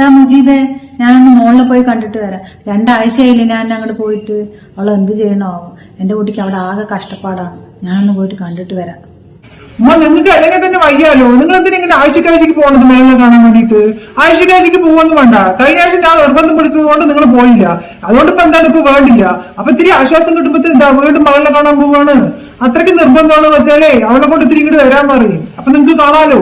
താ മുജീബേ ഞാനൊന്ന് മോളിൽ പോയി കണ്ടിട്ട് വരാം. രണ്ടാഴ്ചയായില്ലേ ഞാൻ അങ്ങോട്ട് പോയിട്ട്. അവൾ എന്ത് ചെയ്യണോ എന്റെ കുട്ടിക്ക് അവിടെ ആകെ കഷ്ടപ്പാടാണ്. ഞാനൊന്ന് പോയിട്ട് കണ്ടിട്ട് വരാം. നിങ്ങൾക്ക് അല്ലെങ്കിൽ തന്നെ വയ്യാലോ? നിങ്ങൾ എന്തിനാ ഇങ്ങനെ ആഴ്ചക്കാഴ്ചക്ക് പോകുന്നത് മേളിൽ കാണാൻ വേണ്ടിയിട്ട്? ആഴ്ചക്കാഴ്ചക്ക് പോകുമെന്ന് വേണ്ട. കഴിഞ്ഞ ആഴ്ച ഞാൻ നിർബന്ധം പിടിച്ചത് കൊണ്ട് നിങ്ങൾ പോയില്ല. അതുകൊണ്ട് ഇപ്പൊ എന്താണ് ഇപ്പൊ വേണ്ടില്ല. അപ്പൊ ഇത്തിരി ആശ്വാസം കിട്ടുമ്പോ എന്താ വീണ്ടും മകളിനെ കാണാൻ പോവാണ്. അത്രയ്ക്ക് നിർബന്ധമാണെന്ന് വെച്ചാലേ അവളെ കൊണ്ട് ഇത്തിരി ഇങ്ങോട്ട് വരാൻ പറയും. അപ്പൊ നിങ്ങൾക്ക് കാണാലോ?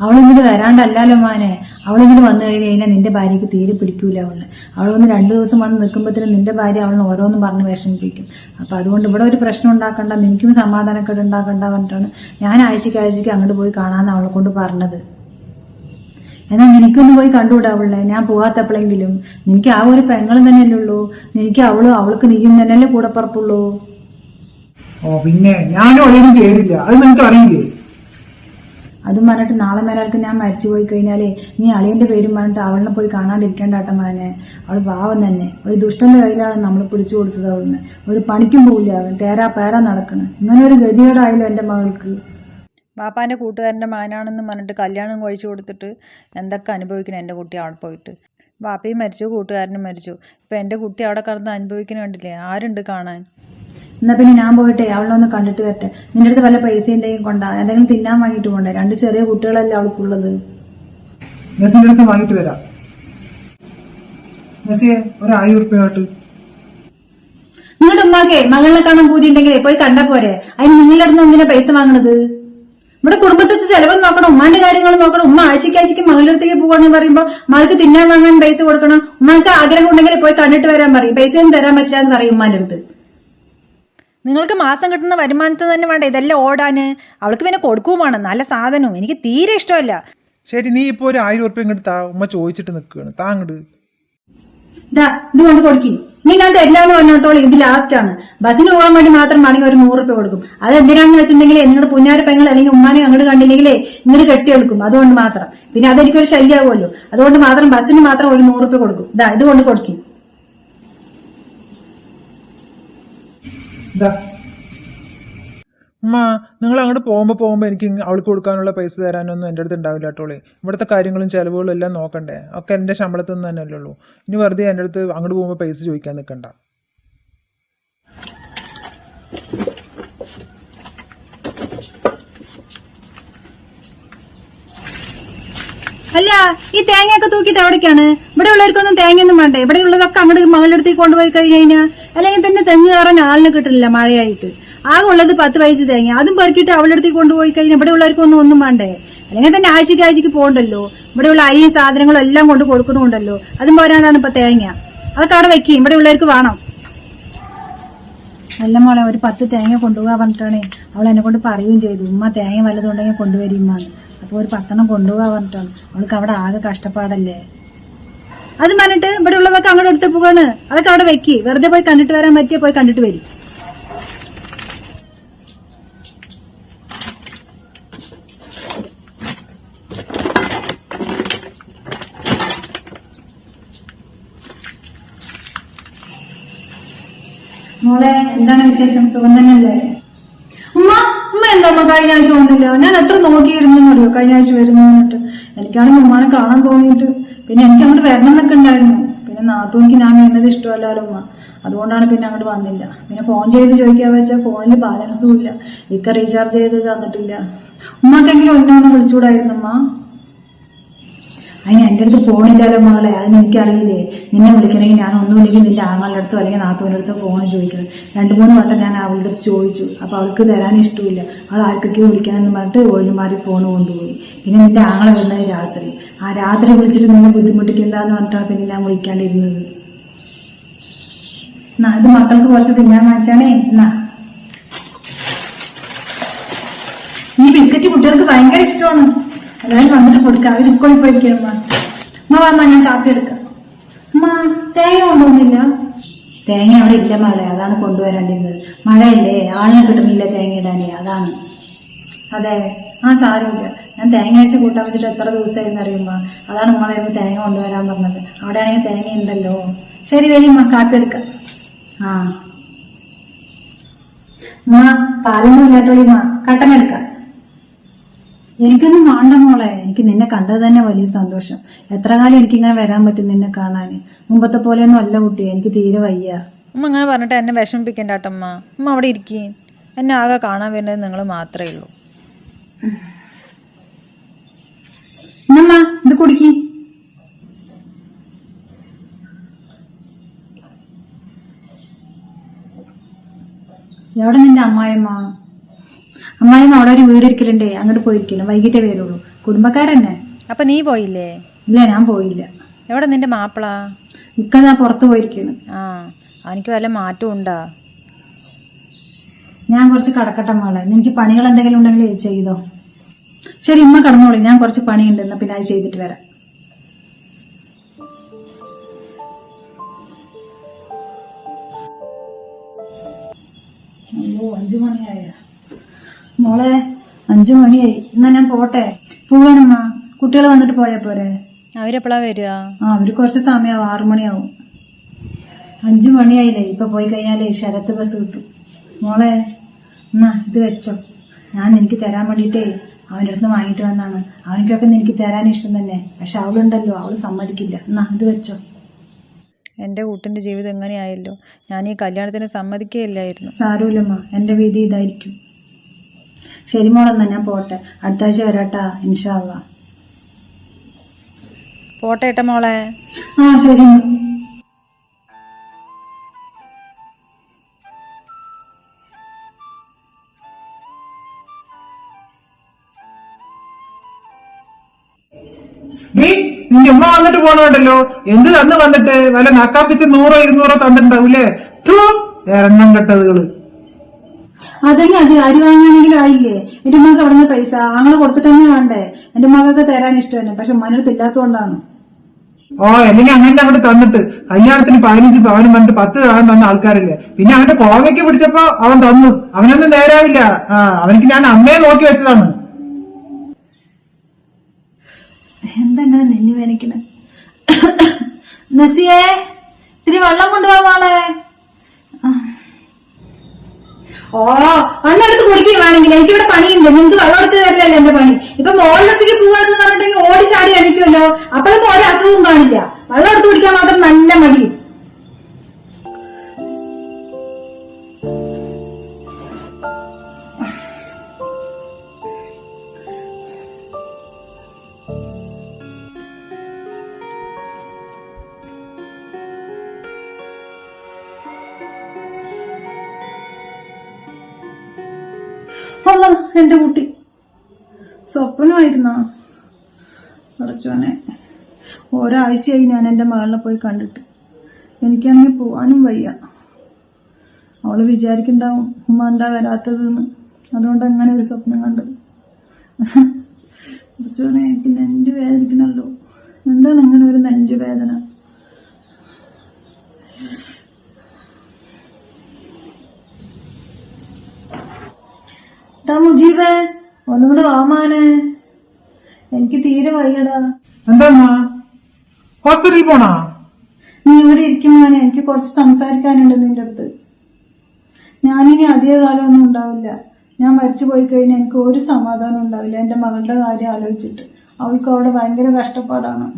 അവളിങ്ങോട്ട് വരാണ്ടല്ലോ മാനെ. അവളിങ്ങോട്ട് വന്നു കഴിഞ്ഞ് കഴിഞ്ഞാൽ നിന്റെ ഭാര്യയ്ക്ക് തീരെ പിടിക്കൂല അവൾ. അവൾ വന്ന് രണ്ടു ദിവസം വന്ന് നിൽക്കുമ്പോഴത്തേനും നിന്റെ ഭാര്യ അവളിന് ഓരോന്നും പറഞ്ഞ് വിഷമിപ്പിക്കും. അപ്പം അതുകൊണ്ട് ഇവിടെ ഒരു പ്രശ്നം ഉണ്ടാക്കണ്ട നിനക്കും സമാധാനക്കേട് ഉണ്ടാക്കണ്ട പറഞ്ഞിട്ടാണ് ഞാൻ ആഴ്ചയ്ക്ക് ആഴ്ചയ്ക്ക് അങ്ങോട്ട് പോയി കാണാമെന്ന് അവളെ കൊണ്ട് പറഞ്ഞത്. എന്നാൽ നിനക്കൊന്ന് പോയി കണ്ടുകൂടാ അവളെ. ഞാൻ പോകാത്തപ്പോഴെങ്കിലും നിനക്ക് ആ ഒരു പെങ്ങളും തന്നെയല്ലേ ഉള്ളൂ. നിനക്ക് അവളും അവൾക്ക് നീയും തന്നെയല്ലേ കൂടെ പറപ്പുള്ളൂ ഓ പിന്നെ ഞാനും ഒന്നും ചെയ്തില്ല അത് നിനക്ക് അറിയില്ലേ? അതും പറഞ്ഞിട്ട് നാളെ മേലാൾക്ക് ഞാൻ മരിച്ചു പോയി കഴിഞ്ഞാലേ നീ അളിയന്റെ പേരും പറഞ്ഞിട്ട് അവളിനെ പോയി കാണാണ്ടിരിക്കേണ്ട ആട്ടമാനെ അവൾ പാവം തന്നെ. ഒരു ദുഷ്ടന്റെ കയ്യിലാണ് നമ്മൾ പിടിച്ചു കൊടുത്തത് അവളിന് ഒരു പണിക്കും പോവില്ല അവൻ. തേരാ പേരാ നടക്കണ്. ഇങ്ങനെ ഒരു ഗതികേടായാലും എന്റെ മകൾക്ക്. ബാപ്പാന്റെ കൂട്ടുകാരന്റെ മകനാണെന്ന് പറഞ്ഞിട്ട് കല്യാണം കഴിച്ചു കൊടുത്തിട്ട് എന്തൊക്കെ അനുഭവിക്കണം എന്റെ കുട്ടി അവിടെ പോയിട്ട്. ബാപ്പയും മരിച്ചു കൂട്ടുകാരനും മരിച്ചു. ഇപ്പം എന്റെ കുട്ടി അവിടെ കിടന്ന് അനുഭവിക്കുന്ന കണ്ടില്ലേ? ആരുണ്ട് കാണാൻ? എന്നാ പിന്നെ ഞാൻ പോയിട്ടേ അവളെ ഒന്ന് കണ്ടിട്ട് വരട്ടെ. നിന്റെ അടുത്ത് വല്ല പൈസ എന്തെങ്കിലും കൊണ്ടാ. എന്തെങ്കിലും തിന്നാൻ വാങ്ങിയിട്ട് പോണ്ടേ? രണ്ട് ചെറിയ കുട്ടികളല്ലേ അവൾക്കുള്ളത്. നസിന്റെ അടുത്ത് വാങ്ങിട്ട് വരാം. നസിയെ ഒരു ആയിരം നിങ്ങളുടെ ഉമ്മാക്കേ മകളിനെ കാണാൻ പൂതിയുണ്ടെങ്കിലേ പോയി കണ്ടാ പോരെ. അതിന് നിങ്ങളുടെ അടുത്ത് എന്തിനാ പൈസ വാങ്ങണത്? ഇവിടെ കുടുംബത്തിൽ ചെലവ് നോക്കണം ഉമ്മാന്റെ കാര്യങ്ങൾ നോക്കണം. ഉമ്മ ആഴ്ചയ്ക്ക് ആഴ്ചയ്ക്ക് മകളുടെ അടുത്തേക്ക് പോകണമെന്ന് പറയുമ്പോൾ മകൾക്ക് തിന്നാൻ വാങ്ങാൻ പൈസ കൊടുക്കണം. ഉമ്മക്ക് ആഗ്രഹം ഉണ്ടെങ്കിൽ പോയി കണ്ടിട്ട് വരാൻ പറയും. പൈസ ഒന്നും തരാൻ പറ്റില്ല എന്ന് പറയും ഉമ്മാന്റെ അടുത്ത്. നിങ്ങൾക്ക് മാസം കിട്ടുന്ന വരുമാനത്തിൽ തന്നെ വേണ്ട ഇതെല്ലാം ഓടാൻ അവൾക്ക് പിന്നെ കൊടുക്കുകയും വേണം നല്ല സാധനവും. എനിക്ക് തീരെ ഇഷ്ടമല്ല. ശരി നീ ഇപ്പോ ഒരു ആയിരം ഉറുപ്പ്യ ഇങ്ങോട്ട് താ ഉമ്മ ചോദിച്ചിട്ട് നിൽക്കുകയാണ് താ അങ്ങോട്ട് ഇതാ ഇത് കൊണ്ട് കൊടുക്കും. നീ ഞാൻ തരില്ലാന്ന് പറഞ്ഞോട്ടോളൂ ഇത് ലാസ്റ്റ് ആണ്. ബസ്സിന് പോകാൻ വേണ്ടി മാത്രം ആണെങ്കിൽ ഒരു നൂറ് രൂപ കൊടുക്കും. അത് എന്തിനാണെന്ന് വെച്ചിട്ടുണ്ടെങ്കിൽ നിങ്ങളുടെ പുന്നാര പെങ്ങൾ അല്ലെങ്കിൽ ഉമ്മാനെ അങ്ങോട്ട് കണ്ടില്ലെങ്കിലേ ഇങ്ങോട്ട് കെട്ടിയെടുക്കും. അതുകൊണ്ട് മാത്രം. പിന്നെ അതെനിക്കൊരു ശല്യമാകുമല്ലോ അതുകൊണ്ട് മാത്രം ബസ്സിന് മാത്രം ഒരു നൂറ് രൂപ കൊടുക്കും. ഇതാ ഇത് കൊണ്ട് കൊടുക്കും. ഇതാ ഉമ്മ നിങ്ങൾ അങ്ങോട്ട് പോകുമ്പോൾ പോകുമ്പോൾ എനിക്ക് അവൾക്ക് കൊടുക്കാനുള്ള പൈസ തരാനൊന്നും എന്റെ അടുത്ത് ഉണ്ടാവില്ല കേട്ടോളി ഇവിടുത്തെ കാര്യങ്ങളും ചിലവുകളും എല്ലാം നോക്കണ്ടേ? ഒക്കെ എന്റെ ശമ്പളത്തിൽ നിന്ന് തന്നെ ഉള്ളൂ. ഇനി വെറുതെ എന്റെ അടുത്ത് അങ്ങോട്ട് പോകുമ്പോൾ പൈസ ചോദിക്കാൻ നിൽക്കണ്ട അല്ല ഈ തേങ്ങയൊക്കെ തൂക്കിയിട്ട് എവിടേക്കാണ് ഇവിടെ ഉള്ളവർക്കൊന്നും തേങ്ങയൊന്നും വേണ്ടേ? ഇവിടെ ഉള്ളതൊക്കെ അങ്ങോട്ട് മകളുടെ അടുത്തേക്ക് കൊണ്ടുപോയി കഴിഞ്ഞു കഴിഞ്ഞാൽ അല്ലെങ്കിൽ തന്നെ തെങ്ങ് കയറാൻ ആളിനെ കിട്ടില്ല മഴയായിട്ട്. ആകെ ഉള്ളത് പത്ത് പൈസ തേങ്ങ അതും പെറുക്കിയിട്ട് അവളുടെ അടുത്തേക്ക് കൊണ്ടുപോയി കഴിഞ്ഞാൽ ഇവിടെ ഉള്ളവർക്കൊന്നും ഒന്നും വേണ്ടേ? അല്ലെങ്കിൽ തന്നെ ആഴ്ചയ്ക്ക് ആഴ്ചയ്ക്ക് പോകണ്ടല്ലോ. ഇവിടെയുള്ള അരിയും സാധനങ്ങളും എല്ലാം കൊണ്ട് കൊടുക്കണമുണ്ടല്ലോ അതും പോരാനാണ് ഇപ്പൊ തേങ്ങ. അതൊക്കെ അവിടെ വെക്കും. ഇവിടെ ഉള്ളവർക്ക് വേണം. നല്ല മോളെ ഒരു പത്ത് തേങ്ങ കൊണ്ടുപോകാൻ പറഞ്ഞിട്ടാണ് അവൾ എന്നെ കൊണ്ട് പറയുകയും ചെയ്തു. ഉമ്മ തേങ്ങ വല്ലതുണ്ടെങ്കിൽ കൊണ്ടുവരുമ്മാന്ന് അപ്പോൾ ഒരു പത്തെണ്ണം കൊണ്ടുപോകാൻ പറഞ്ഞിട്ടാണ്. അവൾക്ക് അവിടെ ആകെ കഷ്ടപ്പാടല്ലേ? അത് പറഞ്ഞിട്ട് ഇവിടെ ഉള്ളതൊക്കെ അങ്ങോട്ട് എടുത്ത് പോവാണ്. അതൊക്കെ അവിടെ വെക്കി. വെറുതെ പോയി കണ്ടിട്ട് വരാൻ പറ്റിയ പോയി കണ്ടിട്ട് വരും. മോളെ എന്താണ് വിശേഷം? സുഖം തന്നെയല്ലേ? കഴിഞ്ഞ ആഴ്ച വന്നില്ല. ഞാൻ എത്ര നോക്കിയിരുന്നു അറിയോ കഴിഞ്ഞ ആഴ്ച വരുന്നു എന്നിട്ട്. എനിക്കാണെങ്കിൽ ഉമ്മാനെ കാണാൻ തോന്നിയിട്ട്. പിന്നെ എനിക്ക് അങ്ങോട്ട് വരണം എന്നൊക്കെ ഉണ്ടായിരുന്നു. പിന്നെ നാത്തൂനിക്ക് ഞാൻ വരുന്നത് ഇഷ്ടമല്ലല്ലോ ഉമ്മ. അതുകൊണ്ടാണ് പിന്നെ അങ്ങോട്ട് വന്നില്ല. പിന്നെ ഫോൺ ചെയ്ത് ചോദിക്കാൻ വെച്ചാൽ ഫോണിൽ ബാലൻസും ഇല്ല. ഇക്ക റീചാർജ് ചെയ്ത് തന്നിട്ടില്ല. ഉമ്മക്കെങ്കിലും ഒന്നൊന്ന് വിളിച്ചുകൂടായിരുന്നു ഉമ്മ? അതിന് എന്റെ അടുത്ത് ഫോണില്ലാലോ മകളെ അതിന് എനിക്കറിയില്ലേ? നിന്നെ വിളിക്കണമെങ്കിൽ ഞാൻ ഒന്നുമില്ലെങ്കിൽ നിന്റെ ആങ്ങളുടെ അടുത്തോ അല്ലെങ്കിൽ നാത്തൂന്റെ അടുത്തോ ഫോൺ ചോദിക്കണം. രണ്ട് മൂന്ന് വട്ടം ഞാൻ അവളുടെ അടുത്ത് ചോദിച്ചു. അപ്പോൾ അവൾക്ക് തരാൻ ഇഷ്ടമില്ല. അവൾ ആർക്കൊക്കെയോ വിളിക്കാനെന്ന് പറഞ്ഞിട്ട് ഒഴിമാറി ഫോൺ കൊണ്ടുപോയി. പിന്നെ നിന്റെ ആങ്ങളെ വരുന്നത് രാത്രി. ആ രാത്രി വിളിച്ചിട്ട് നിന്നെ ബുദ്ധിമുട്ടിക്കണ്ടെന്ന് പറഞ്ഞിട്ടാണ് പിന്നെ ഞാൻ വിളിക്കാണ്ടിരുന്നത്. എന്നാ ഇത് മക്കൾക്ക് കുറച്ച് തിന്നാൻ വാങ്ങിച്ചാണേ. എന്നാ. ഈ ബിസ്ക്കറ്റ് കുട്ടികൾക്ക് ഭയങ്കര ഇഷ്ടമാണ്. അതായത് വന്നിട്ട് കൊടുക്കാം അവർ സ്കൂളിൽ പോയിരിക്കണം അമ്മ വാമ്മ ഞാൻ കാപ്പി എടുക്കാം. അമ്മ തേങ്ങ കൊണ്ടുവന്നില്ല? തേങ്ങ അവിടെ ഇല്ല മഴ അതാണ് കൊണ്ടുവരേണ്ടിരുന്നത് മഴയല്ലേ ആളിനെ കിട്ടുന്നില്ല തേങ്ങ ഇടാനേ അതാണ്. അതെ ആ സാരമില്ല. ഞാൻ തേങ്ങ അയച്ച് കൂട്ടാൻ വെച്ചിട്ട് എത്ര ദിവസമായിരുന്നു അറിയുമ്പോ അതാണ് ഉമ്മ വരുമ്പോൾ തേങ്ങ കൊണ്ടുവരാൻ പറഞ്ഞത്. അവിടെ ആണെങ്കിൽ തേങ്ങ ഉണ്ടല്ലോ. ശരി വരി ഉമ്മ കാപ്പി എടുക്കാം. ആ. ഉമ്മ പാലൊന്നും ഇല്ലാട്ടോ ഉമ്മ കട്ടൻ എടുക്കാം. എനിക്കൊന്നും വേണ്ട മോളെ. എനിക്ക് നിന്നെ കണ്ടത് തന്നെ വലിയ സന്തോഷം. എത്ര കാലം എനിക്കിങ്ങനെ വരാൻ പറ്റും നിന്നെ കാണാൻ മുമ്പത്തെ പോലെയൊന്നും അല്ല കുട്ടി. എനിക്ക് തീരെ വയ്യ. ഉമ്മ അങ്ങനെ പറഞ്ഞിട്ട് എന്നെ വിഷമിപ്പിക്കണ്ട കേട്ടമ്മ ഉമ്മ അവിടെ ഇരിക്കേ. എന്നെ ആകെ കാണാൻ വരുന്നത് നിങ്ങൾ മാത്രമേ ഉള്ളൂ. ഇത് കുടിക്കി. എവിടെ നിന്റെ അമ്മായിയമ്മ? അമ്മായിയമ്മ അവിടെ ഒരു വീട് ഇരിക്കലുണ്ടേ. അങ്ങോട്ട് പോയിരിക്കണം വൈകിട്ടേ വരുള്ളൂ. കുടുംബക്കാരന്നെ. അപ്പൊ നീ പോയില്ലേ? ഇല്ല ഞാൻ പോയില്ല. എവിടെ നിന്റെ മാപ്പിള? ഇക്ക ഞാൻ പുറത്ത് പോയിരിക്കണം ആ എനിക്ക് വല്ല മാറ്റം ഉണ്ടാ? ഞാൻ കുറച്ച് കടക്കട്ട മോളെ. നിനക്ക് പണികൾ എന്തെങ്കിലും ഉണ്ടെങ്കിൽ ചെയ്തോ. ശരി ഉമ്മ കടന്നോളൂ. ഞാൻ കുറച്ച് പണിയുണ്ട്. എന്നാ പിന്നെ അത് ചെയ്തിട്ട് വരാം. അയ്യോ അഞ്ചു മണിയായ മോളെ അഞ്ചു മണിയായി. എന്നാ ഞാൻ പോട്ടെ? പോവാണമ്മ കുട്ടികൾ വന്നിട്ട് പോയാ പോരെ? അവരെപ്പോഴാ വരിക? ആ അവർ കുറച്ച് സമയമാവും ആറു മണിയാവും. അഞ്ചു മണിയായില്ലേ? ഇപ്പൊ പോയി കഴിഞ്ഞാലേ ശരത്ത് ബസ് കിട്ടും. മോളെ എന്നാ ഇത് വെച്ചോ. ഞാൻ എനിക്ക് തരാൻ വേണ്ടിട്ടേ അവന്റെ അടുത്ത് വാങ്ങിട്ട് വന്നാണ് അവനക്കൊക്കെ എനിക്ക് തരാൻ ഇഷ്ടം തന്നെ. പക്ഷെ അവളുണ്ടല്ലോ. അവൾ സമ്മതിക്കില്ല. എന്നാ ഇത് വെച്ചോ. എന്റെ കൂട്ടിന്റെ ജീവിതം എങ്ങനെയായല്ലോ? ഞാൻ ഈ കല്യാണത്തിന് സമ്മതിക്കുകയില്ലായിരുന്നു. സാരമില്ലമ്മ. എന്റെ വീതി ഇതായിരിക്കും. ശരി മോളെന്നാ ഞാൻ പോട്ടെ. അടുത്ത ആഴ്ച വരാട്ടാ ഇൻഷാല്ല പോട്ടെ ഏട്ടാ മോളെ. ആ ശരി. നിന്റെ ഉമ്മ വന്നിട്ട് പോണുണ്ടല്ലോ. എന്ത് തന്ന് വന്നിട്ട്? വല്ല നക്കാപ്പിച്ച് നൂറോ ഇരുന്നൂറോ തന്നിട്ടുണ്ടാവൂലേ? എണ്ണം കെട്ടതുകൾ. അതെങ്കിൽ അത് അരി വാങ്ങാനെങ്കിലും ആയില്ലേ? എന്റെ മകൾക്ക് അവിടെ നിന്ന് പൈസ. ആങ്ങളെ കൊടുത്തിട്ട് തന്നെ വേണ്ടേ? എന്റെ മകൾക്ക് തരാൻ ഇഷ്ടമല്ല? പക്ഷെ മനടുത്ത് ഇല്ലാത്തതുകൊണ്ടാണ്. ഓ അല്ലെങ്കിൽ അങ്ങനെ അങ്ങോട്ട് തന്നിട്ട്. കല്യാണത്തിന് പതിനഞ്ച് പവനും പറഞ്ഞിട്ട് പത്ത് തവണ തന്ന ആൾക്കാരില്ലേ? പിന്നെ അവന്റെ കോവയ്ക്ക് പിടിച്ചപ്പോ അവൻ തന്നു. അവനൊന്നും നേരാവില്ല. ആ അവനിക്ക് ഞാൻ അമ്മയെ നോക്കി വെച്ചതാണ്. എന്താ നിന്നു വേനിക്കണേ നസിയേ ഇത്തിരി വെള്ളം കൊണ്ടുപോകാളേ ആ. ഓ അന്നടുത്ത് കുടിക്കുകയും വേണമെങ്കിൽ. എനിക്കിവിടെ പണിയില്ല നിങ്ങൾക്ക് വെള്ളം എടുത്ത് തരില്ലല്ലോ എന്റെ പണി? ഇപ്പൊ മോളിലത്തേക്ക് പോവാണെന്ന് പറഞ്ഞിട്ടുണ്ടെങ്കിൽ ഓടിച്ചാടി അടിക്കുമല്ലോ അപ്പോഴൊന്നും ഒരു അസുഖവും കാണില്ല. വെള്ളം എടുത്ത് കുടിക്കാൻ മാത്രം നല്ല മടിയും. അല്ല എന്റെ കുട്ടി. സ്വപ്നമായിരുന്ന. കുറച്ചോനെ ഒരാഴ്ചയായി ഞാൻ എന്റെ മകളിനെ പോയി കണ്ടിട്ട്. എനിക്കാണെങ്കിൽ പോവാനും വയ്യ. അവൾ വിചാരിക്കണ്ടാവും ഉമ്മ എന്താ വരാത്തതെന്ന്. അതുകൊണ്ട് അങ്ങനെ ഒരു സ്വപ്നം കണ്ടത് കുറച്ചോനെ എനിക്ക് നെഞ്ചു വേദനിക്കണല്ലോ എന്താണ് അങ്ങനെ ഒരു നെഞ്ചു വേദന? മുജീബേ ഒന്നും കൂടെ വാമാന് എനിക്ക് തീരെ വയ്യടാ. എന്താ ഹോസ്പിറ്റലിൽ പോണാ? നീ ഇവിടെ ഇരിക്കുമ്പോഴാണ് എനിക്ക് കുറച്ച് സംസാരിക്കാനുണ്ട് നിന്റെ അടുത്ത്. ഞാനിനി അധിക കാലമൊന്നും ഉണ്ടാവില്ല. ഞാൻ മരിച്ചു പോയി കഴിഞ്ഞാൽ എനിക്ക് ഒരു സമാധാനം ഉണ്ടാവില്ല. എന്റെ മകളുടെ കാര്യം ആലോചിച്ചിട്ട്. അവൾക്ക് അവിടെ ഭയങ്കര കഷ്ടപ്പാടാണ്.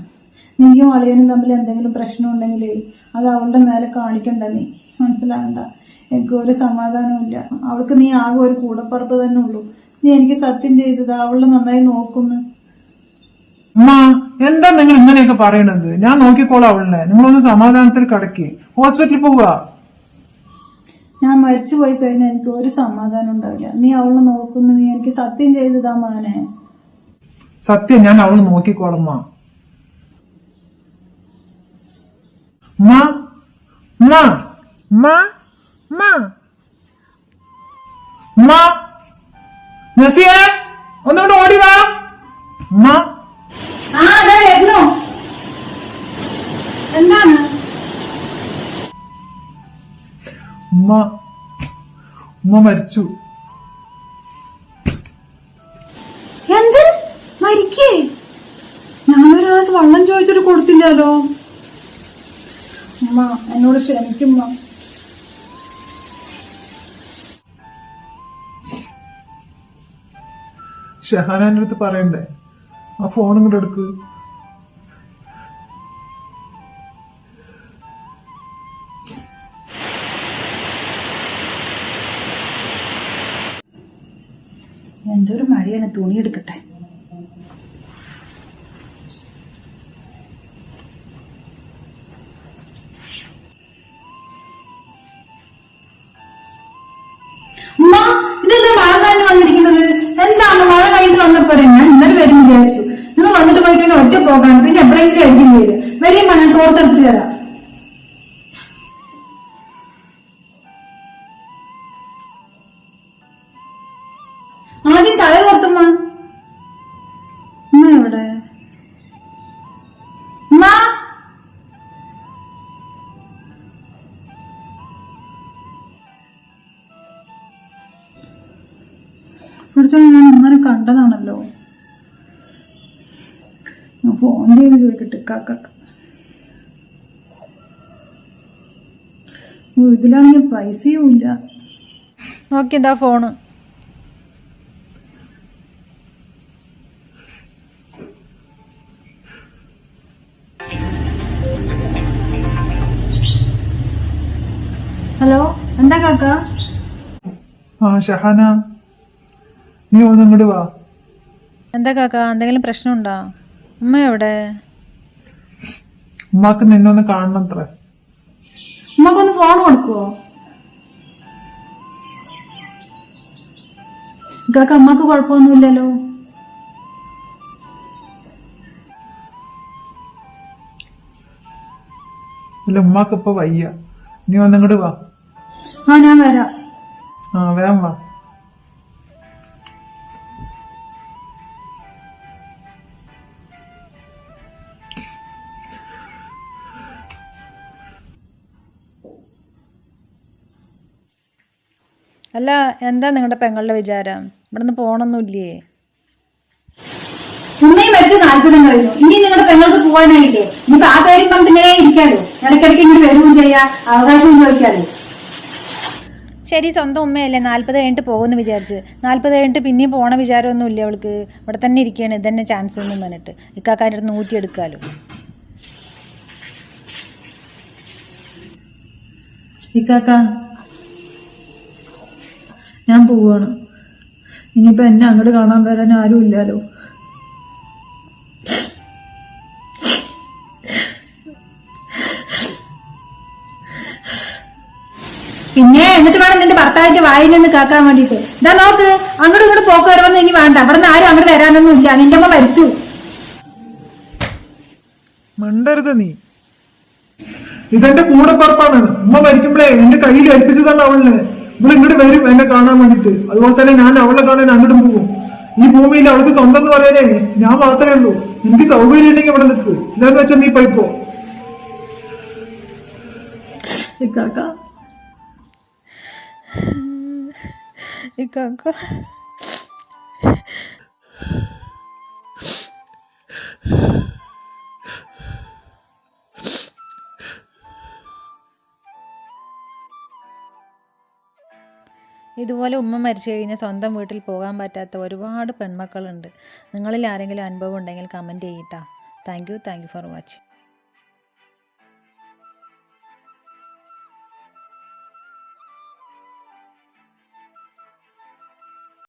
നീയും അളിയനും തമ്മിൽ എന്തെങ്കിലും പ്രശ്നം ഉണ്ടെങ്കിലേ അത് അവളുടെ മേലെ കാണിക്കണ്ട നീ. മനസ്സിലാകണ്ട. എനിക്ക് ഒരു സമാധാനമില്ല അവൾക്ക് നീ ആകെ ഒരു കൂടപ്പറപ്പ് തന്നെ ഉള്ളൂ. നീ എനിക്ക് സത്യം ചെയ്തത് അവളെ നന്നായി നോക്കുന്നു. ഉമ്മ എന്താ നിങ്ങൾ ഇങ്ങനെയൊക്കെ പറയണത്? ഞാൻ നോക്കിക്കോളാം അവളിനെ. നിങ്ങളൊന്ന് സമാധാനത്തിൽ കിടക്കി. ഹോസ്പിറ്റലിൽ പോവുക ഞാൻ മരിച്ചു പോയി കഴിഞ്ഞാൽ എനിക്ക് ഒരു സമാധാനം ഉണ്ടാവില്ല. നീ അവളെ നോക്കുന്നു. നീ എനിക്ക് സത്യം ചെയ്തതാ മാനെ. സത്യം ഞാൻ അവൾ നോക്കിക്കോളാം ഉമ്മ ഉമ്മ ഉമ്മ. ഉമ്മ ഉമ്മ നസിയെ ഒന്നുകൂടെ ഓടി വാ. ഉമ്മ ആ അതെ വരുന്നു. എന്താണ്? ഉമ്മ ഉമ്മ മരിച്ചു. എന്ത്? മരിക്കേ? ഞാനൊരു ദിവസം വെള്ളം ചോദിച്ചിട്ട് കൊടുത്തില്ലല്ലോ. ഉമ്മ എന്നോട് ക്ഷമിക്കുമ്മ അടുത്ത് പറയണ്ടേ? ആ ഫോൺ ഇങ്ങോട്ട് എടുക്ക്. എന്തൊരു മഴയാണ് തുണി എടുക്കട്ടെ. കുറച്ച് ഞാൻ ഇന്നലെ കണ്ടതാണല്ലോ. ഞാൻ ഫോൺ ചെയ്ത് ചോദിക്കട്ടെ കാക്ക ഇതിലാണെങ്കിൽ പൈസയും ഇല്ല. നോക്കി എന്താ ഫോണ് ഹലോ എന്താ കാക്ക ആ ഷഹാന. നീ ഒന്ന് ഇങ്ങോട്ട് വാ. എന്താ കാക്ക? എന്തെങ്കിലും പ്രശ്നമുണ്ടോ? ഉമ്മ എവിടെ? ഉമ്മാക്ക് നിന്നൊന്ന് കാണണം അത്ര. ഉമ്മക്കൊന്ന് ഫോൺ കൊടുക്കുവോ? കാക്ക അമ്മയ്ക്ക് കുഴപ്പമൊന്നുമില്ലല്ലോ. ഇല്ല ഉമ്മാക്ക് ഇപ്പൊ വയ്യ. നീ ഒന്നിങ്ങോട്ട് വാ. ആ ഞാൻ വരാം. ആ വേഗം വാ. അല്ല എന്താ നിങ്ങളുടെ പെങ്ങളുടെ വിചാരം? ഇവിടുന്ന് പോകണമെന്നില്ലേ ഉമ്മയും വെച്ച് താല്പര്യം കഴിഞ്ഞു ഇനി നിങ്ങളുടെ പെങ്ങൾക്ക് പോകാനായില്ലേ ഇനിയിപ്പോ ആ പേരും പറഞ്ഞിട്ടേ ഇരിക്കാലോ. ഇടയ്ക്കിടയ്ക്ക് ഇങ്ങനെ വരികയും ചെയ്യാം. അവകാശം ചോദിക്കാലോ ശരി സ്വന്തം ഉമ്മയല്ലേ? നാൽപ്പത് കഴിഞ്ഞിട്ട് പോകുമെന്ന് വിചാരിച്ച്. നാൽപ്പത് കഴിഞ്ഞിട്ട് പിന്നെയും പോണ വിചാരമൊന്നും ഇല്ല അവൾക്ക്? ഇവിടെ തന്നെ ഇരിക്കുകയാണ്. ഇതന്നെ ചാൻസ് ഒന്നും പറഞ്ഞിട്ട്. ഇക്കാക്കാന്റെ അടുത്ത് നൂറ്റിയെടുക്കാലോ ഇക്കാക്ക ഞാൻ പോവാണ്. ഇനിയിപ്പോ എന്നെ അങ്ങോട്ട് കാണാൻ വരാൻ ആരും ഇല്ലല്ലോ. പിന്നെ എന്നിട്ട് വേണം നിന്റെ ഭർത്താവിന്റെ വായിൽ നിന്ന് കാക്കാൻ വേണ്ടിട്ട് ഇതാ നോക്ക് അങ്ങോട്ട് ഇങ്ങോട്ട് പോക്ക് വരുമെന്ന് ഇനി വേണ്ട. അവിടെ നിന്ന് ആരും അങ്ങോട്ട് വരാനൊന്നും ഇല്ല. നിന്റെ അമ്മ മരിച്ചു. മണ്ടരുത് നീ. ഇതെന്റെ കൂടെ പറപ്പാണ് ഉമ്മ മരിക്കുമ്പോഴേ എന്റെ കയ്യിൽ ഏൽപ്പിച്ചതാണ് അവളിന് ഇവിടെ ഇങ്ങോട്ട് വരും എന്നെ കാണാൻ വേണ്ടിട്ട്. അതുപോലെ തന്നെ ഞാൻ അവളെ കാണാൻ അങ്ങോട്ടും പോകും ഈ ഭൂമിയിൽ അവൾക്ക് സ്വന്തം എന്ന് പറയാനേ ഞാൻ മാത്രമേ ഉള്ളൂ. എനിക്ക് സൗകര്യം ഉണ്ടെങ്കിൽ ഇവിടെ നിൽക്കൂ. ഇല്ലാന്ന് വെച്ചാൽ നീ പൈപ്പോ ഇക്കാക്ക ഇതുപോലെ ഉമ്മ മരിച്ചു കഴിഞ്ഞാൽ സ്വന്തം വീട്ടിൽ പോകാൻ പറ്റാത്ത ഒരുപാട് പെൺമക്കളുണ്ട്. നിങ്ങളിൽ ആരെങ്കിലും അനുഭവം ഉണ്ടെങ്കിൽ comment ചെയ്യട്ടാ thank you thank you for watching